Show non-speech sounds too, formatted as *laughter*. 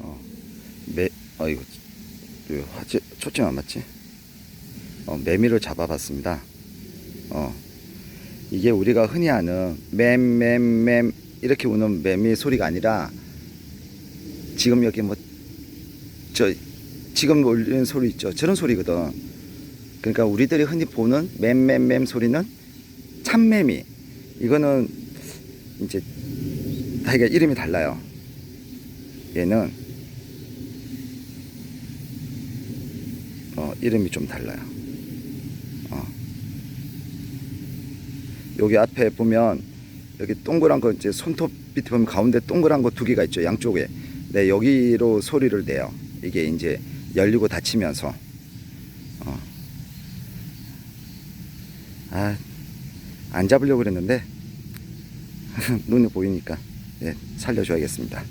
어, 매, 어, 이거, 이거 화제, 초점 안 맞지? 어, 매미를 잡아봤습니다. 어, 이게 우리가 흔히 하는 맴맴맴 이렇게 우는 매미 소리가 아니라 지금 여기 뭐, 저, 지금 울리는 소리 있죠? 저런 소리거든. 그러니까 우리들이 흔히 보는 맴맴맴 소리는 참매미. 이거는 이제 다 이게 이름이 달라요. 얘는 어, 이름이 좀 달라요. 어. 여기 앞에 보면 여기 동그란 거 이제 손톱 밑에 보면 가운데 동그란 거 두 개가 있죠 양쪽에. 네 여기로 소리를 내요. 이게 이제 열리고 닫히면서. 어. 아, 안 잡으려고 그랬는데 *laughs* 눈에 보이니까 예, 살려줘야겠습니다.